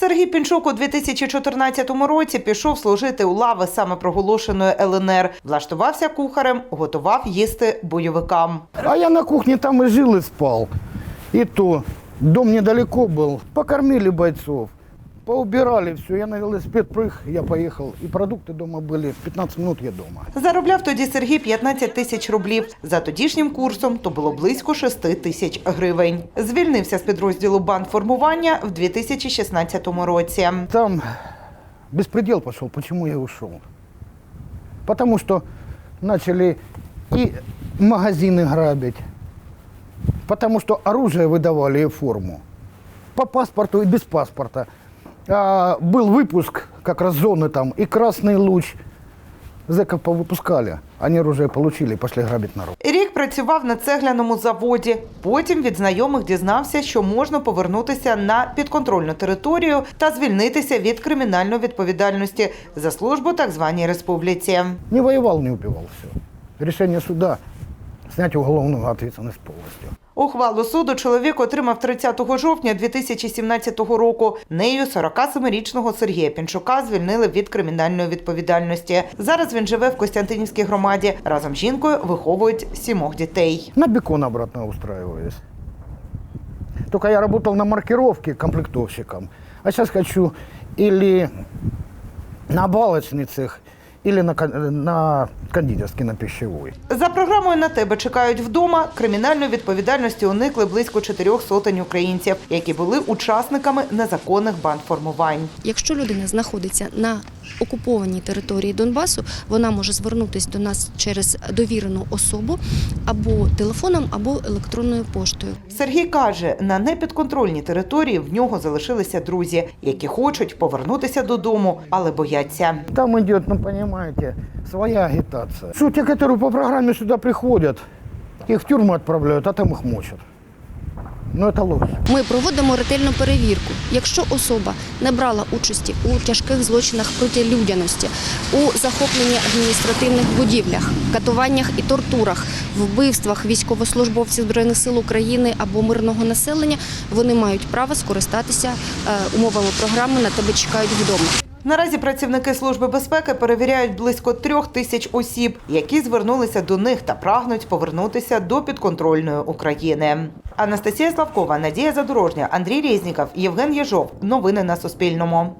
Сергій Пінчук у 2014 році пішов служити у лави самопроголошеної ЛНР. Влаштувався кухарем, готував їсти бойовикам. А я на кухні там і жил, спав. І то. Дом недалеко був. Покормили бойцов. Поубирали все. Я на велосипед прыг, я поехал. И продукты дома были. 15 минут я дома. Заробляв тоді Сергій 15 тисяч рублів. За тодішнім курсом то було близько 6 тисяч гривень. Звільнився з підрозділу бандформування в 2016 році. Там беспредел пошел. Почему я ушел? Потому что начали и магазины грабить. Потому что оружие выдавали и форму. По паспорту и без паспорта. А, был выпуск как раз зоны там, и красный луч. Зэков повыпускали. Они оружие получили и пошли грабить народ. Рік працював на цегляному заводі. Потім від знайомих дізнався, що можна повернутися на підконтрольну територію та звільнитися від кримінальної відповідальності за службу так званій республіці. Не воевал, не убивал. Все. Решение суда снять уголовную ответственность полностью. Ухвалу суду чоловік отримав 30 жовтня 2017 року. Нею 47-річного Сергія Пінчука звільнили від кримінальної відповідальності. Зараз він живе в Костянтинівській громаді. Разом з жінкою виховують сімох дітей. На бекон обратно устраиваюсь. Только я работал на маркировке комплектовщиком. А сейчас хочу или на балочный цех, или на, на кондитерский, на пищевой. За програмою на тебе чекають вдома. Кримінальної відповідальності уникли близько чотирьох сотень українців, які були учасниками незаконних бандформувань. Якщо людина знаходиться на окупованій території Донбасу, вона може звернутися до нас через довірену особу або телефоном, або електронною поштою. Сергій каже, на непідконтрольній території в нього залишилися друзі, які хочуть повернутися додому, але бояться. Там идет, ну понимаете, своя агитация. Что те, которые по программе сюда приходят, их в тюрьму отправляют, а там их мочат. Ну это ложь. Ми проводимо ретельну перевірку. Якщо особа не брала участі у тяжких злочинах проти людяності, у захопленні адміністративних будівлях, катуваннях і тортурах, вбивствах військовослужбовців збройних сил України або мирного населення, вони мають право скористатися е, умовами програми на тебе чекають вдома. Наразі працівники служби безпеки перевіряють близько трьох тисяч осіб, які звернулися до них та прагнуть повернутися до підконтрольної України. Анастасія Славкова, Надія Задорожня, Андрій Резніков, Євген Єжов. Новини на Суспільному.